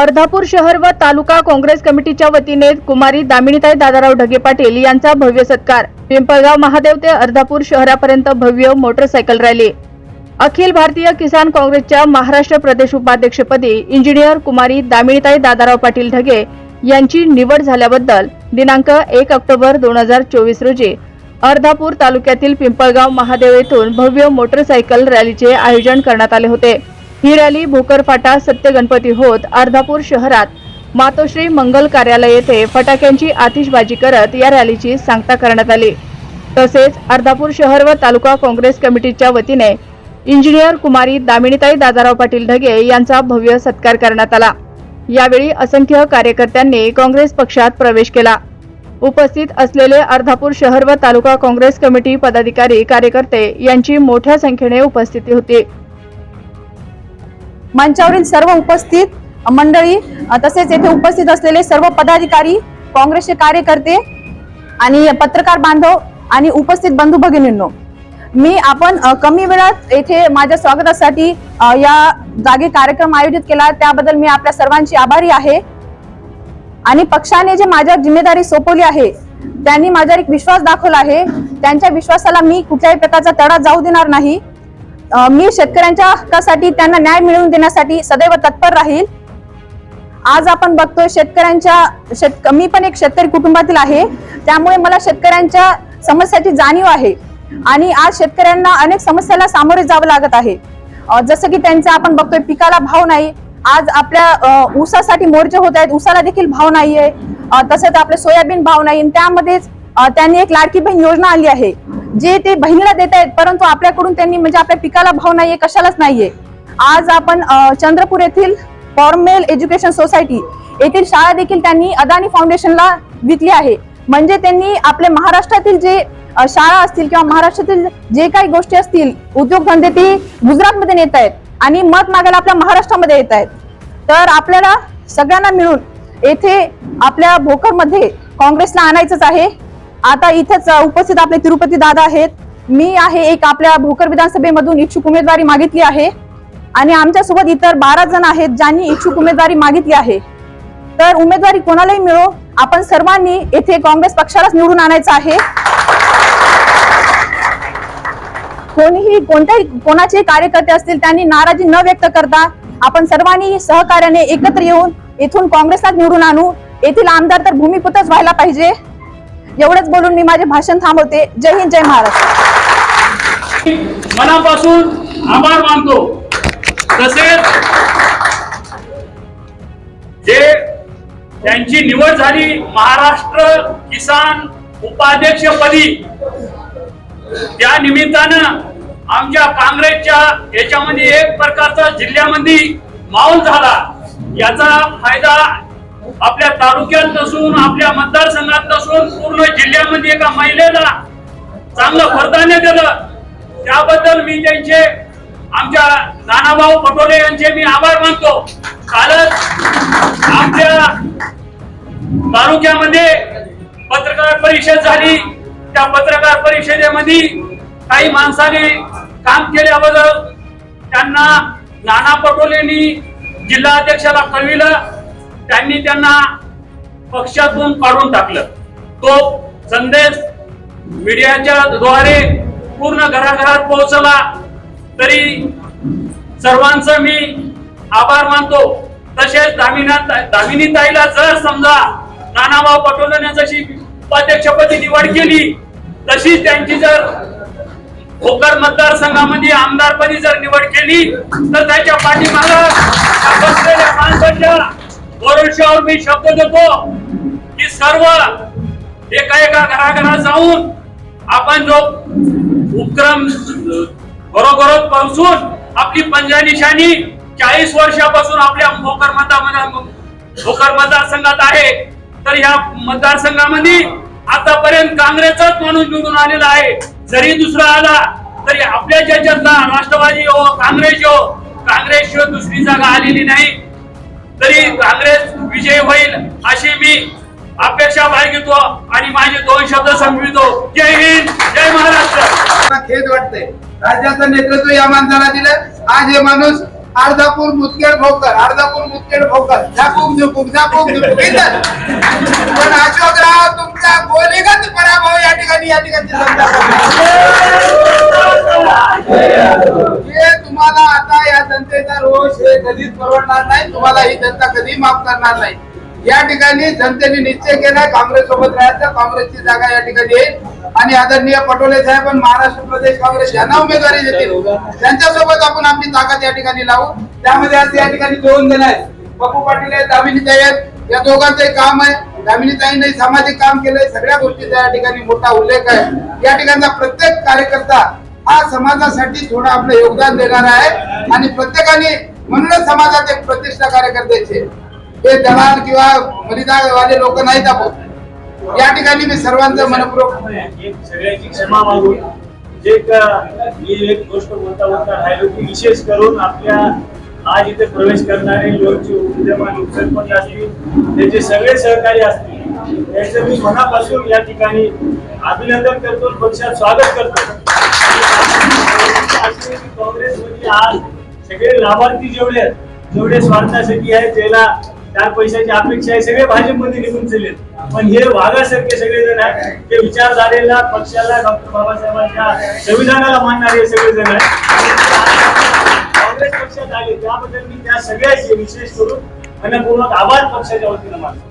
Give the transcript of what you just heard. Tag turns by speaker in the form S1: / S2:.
S1: अर्धापूर शहर व तालुका काँग्रेस कमिटीच्या वतीने कुमारी दामिनीताई दादाराव ढगे पाटील यांचा भव्य सत्कार. पिंपळगाव महादेव ते अर्धापूर शहरापर्यंत भव्य मोटरसायकल रॅली. अखिल भारतीय किसान काँग्रेसच्या महाराष्ट्र प्रदेश उपाध्यक्षपदी इंजिनियर कुमारी दामिनीताई दादाराव पाटील ढगे यांची निवड झाल्याबद्दल दिनांक एक ऑक्टोबर दोन हजार चोवीस रोजी अर्धापूर तालुक्यातील पिंपळगाव महादेव येथून भव्य मोटरसायकल रॅलीचे आयोजन करण्यात आले होते. ही रॅली भोकर फाटा सत्य गणपती होत अर्धापूर शहरात. मातोश्री मंगल कार्यालय येथे फटाक्यांची आतिषबाजी करत या रॅलीची सांगता करण्यात आली. तसेच अर्धापूर शहर व तालुका काँग्रेस कमिटीच्या वतीने इंजिनियर कुमारी दामिनीताई दादाराव पाटील ढगे यांचा भव्य सत्कार करण्यात आला. यावेळी असंख्य कार्यकर्त्यांनी काँग्रेस पक्षात प्रवेश केला. उपस्थित असलेले अर्धापूर शहर व तालुका काँग्रेस कमिटी पदाधिकारी कार्यकर्ते यांची मोठ्या संख्येने उपस्थिती होती.
S2: मंचावरील सर्व उपस्थित मंडळी तसेच येथे उपस्थित असलेले सर्व पदाधिकारी काँग्रेसचे कार्यकर्ते आणि पत्रकार बांधव आणि उपस्थित बंधू भगिनींनो मी आपण कमी वेळात येथे माझ्या स्वागतासाठी या जागी कार्यक्रम आयोजित केला. त्याबद्दल मी आपल्या सर्वांची आभारी आहे. आणि पक्षाने जे माझ्या जिम्मेदारी सोपवली आहे त्यांनी माझ्यावर एक विश्वास दाखवला आहे. त्यांच्या विश्वासाला मी कुठल्याही प्रकारचा तडा जाऊ देणार नाही. मी शेतकऱ्यांच्या हक्कासाठी त्यांना न्याय मिळवून देण्यासाठी सदैव तत्पर राहील. आज आपण बघतोय शेतकऱ्यांच्या शेत मी पण एक शेतकरी कुटुंबातील आहे. त्यामुळे मला शेतकऱ्यांच्या समस्याची जाणीव आहे. आणि आज शेतकऱ्यांना अनेक समस्याला सामोरे जावं लागत आहे. जसं की त्यांचा आपण बघतोय पिकाला भाव नाही. आज आपल्या ऊसासाठी मोर्चे होत आहेत. ऊसाला देखील भाव नाहीये. अ, तसंच आपले सोयाबीन भाव नाही. त्यामध्येच त्यांनी एक लाडकी बहीण योजना आली आहे. जे ते बहिणीला देत आहेत परंतु आपल्याकडून त्यांनी म्हणजे आपल्या पिकाला भाव नाहीये कशालाच नाहीये. आज आपण चंद्रपूर येथील फॉर्मेल एज्युकेशन सोसायटी येथील शाळा देखील त्यांनी अदानी फाउंडेशनला विकली आहे. म्हणजे त्यांनी आपल्या महाराष्ट्रातील जे शाळा असतील किंवा महाराष्ट्रातील जे काही गोष्टी असतील उद्योगधंदे ते गुजरातमध्ये नेत आहेत आणि मत मागायला आपल्या महाराष्ट्रामध्ये येत आहेत. तर आपल्याला सगळ्यांना मिळून येथे आपल्या भोकरमध्ये काँग्रेसला आणायचंच आहे. आता इथेच उपस्थित आपले तिरुपती दादा आहेत. मी आहे एक आपल्या भोकर विधानसभेमधून इच्छुक उमेदवारी मागितली आहे. आणि आमच्यासोबत इतर बारा जण आहेत ज्यांनी इच्छुक उमेदवारी मागितली आहे. तर उमेदवारी कोणालाही मिळो आपण सर्वांनी येथे काँग्रेस पक्षालाच निवडून आणायचं आहे. कोणीही कोणत्याही कोणाचे कार्यकर्ते असतील त्यांनी नाराजी न व्यक्त करता आपण सर्वांनी सहकार्याने एकत्र येऊन येथून काँग्रेसला निवडून आणू. येथील आमदार तर भूमिपुतच व्हायला पाहिजे. एवढंच बोलून मी माझे भाषण थांबवते. जय हिंद जय महाराष्ट्र.
S3: मनापासून आभार मानतो. तसेच जे त्यांची निवड झाली महाराष्ट्र किसान उपाध्यक्षपदी त्या निमित्तानं आमच्या काँग्रेसच्या याच्यामध्ये एक प्रकारचा जिल्ह्यामध्ये माहोल झाला. याचा फायदा आपल्या तालुक्यात नसून आपल्या मतदारसंघात नसून पूर्ण जिल्ह्यामध्ये एका महिलेला चांगलं प्राधान्य दिलं. त्याबद्दल मी त्यांचे आमच्या नानाभाऊ पटोले यांचे मी आभार मानतो. कालच आमच्या तालुक्यामध्ये पत्रकार परिषद झाली. त्या पत्रकार परिषदेमध्ये काही माणसाने काम केल्याबद्दल त्यांना नाना पटोलेंनी जिल्हा अध्यक्षाला कळविलं. त्यांनी त्यांना पक्षातून काढून टाकलं. तो संदेश मीडियाच्या द्वारे पूर्ण घराघरात पोहोचला. तरी सर्वांचं मी आभार मानतो. तसेच दामिना दामिनी ताईला जर समजा नानाभाऊ पटोलेने जशी उपाध्यक्षपदी निवड केली तशीच त्यांची जर भोकर मतदारसंघामध्ये आमदारपदी जर निवड केली तर त्याच्या पाठीमागं बसलेल्या माणसाच्या भरोशावर मी शब्द देतो की सर्व एका एका घराघरात जाऊन आपण जो उपक्रम बरोबर पोहोचून आपली पंजा निशाणी चाळीस वर्षापासून आपल्या भोकर मतदार भोकर मतदारसंघात आहे. तर या मतदारसंघामध्ये आतापर्यंत काँग्रेसचाच माणूस निवडून आलेला आहे. जरी दुसरा आला तरी आपल्या ज्याच्यातला राष्ट्रवादी हो काँग्रेस हो काँग्रेसशिवाय दुसरी जागा आलेली नाही. तरी काँग्रेस विजय होईल अशी मी अपेक्षा बाळगितो आणि माझे दोन शब्द संपवितो. जय हिंद जय महाराष्ट्र.
S4: खेद वाटते राज्याचं नेतृत्व या माणसाला दिलं. आज हे माणूस अर्धापूर मुदखेड भोकर अर्धापूर मुदखेड भोकर. झाकूक झुकूक झाकूक झुकूक पण अशोकराव तुमचा गोलीगत पराभव या ठिकाणी या ठिकाणी हे तुम्हाला जनतेचा रोष हे कधीच परवडणार नाही तुम्हाला ही जनता कधी माफ करणार नाही. या ठिकाणी जनतेने निश्चय केला काँग्रेस सोबत राहायचा काँग्रेसची जागा या ठिकाणी येईल. आणि आदरणीय पटोले साहेब आणि महाराष्ट्र प्रदेश काँग्रेस यांना उमेदवारी देतील. त्यांच्यासोबत आपण आपली ताकद या ठिकाणी लावू. त्यामध्ये आज या ठिकाणी दोन जण आहेत. पप्पू पाटील आहेत दामिनीताई आहेत. या दोघांचं काम आहे. दामिनीताईंनी सामाजिक काम केलंय. सगळ्या गोष्टीचा या ठिकाणी मोठा उल्लेख आहे. या ठिकाणचा प्रत्येक कार्यकर्ता हा समाजासाठी थोडं आपलं योगदान देणार आहे. आणि प्रत्येकाने म्हणूनच समाजात एक प्रतिष्ठा कार्यकर्त्याचे हे दलाल किंवा वाले लोक नाहीत आपण या ठिकाणी मी सर्वांचं मनपूर्वक
S5: सगळ्यांची सगळ्याची क्षमा मागून जे मी एक गोष्ट बोलता बोलता राहिलो की विशेष करून आपल्या आज इथे प्रवेश करणारे लोकचे उद्यमान उपसरपंच असतील त्याचे सगळे सहकारी असतील त्याचं मी मनापासून या ठिकाणी अभिनंदन करतो पक्षात स्वागत करतो. काँग्रेसमध्ये आज सगळे लाभार्थी जेवढे आहेत. जेवढे स्वार्थासाठी आहेत ज्याला चार पैशाची अपेक्षा आहे. सगळे भाजपमध्ये निघून चाललेत. पण हे वाघासारखे सगळे जण आहेत ते विचार झालेला पक्षाला डॉक्टर बाबासाहेबांच्या संविधानाला मानणारे सगळे जण आहेत. काँग्रेस पक्षात आले त्याबद्दल मी त्या सगळ्याचे विशेष करून मनपूर्वक आभार पक्षाच्या वतीनं मानतो.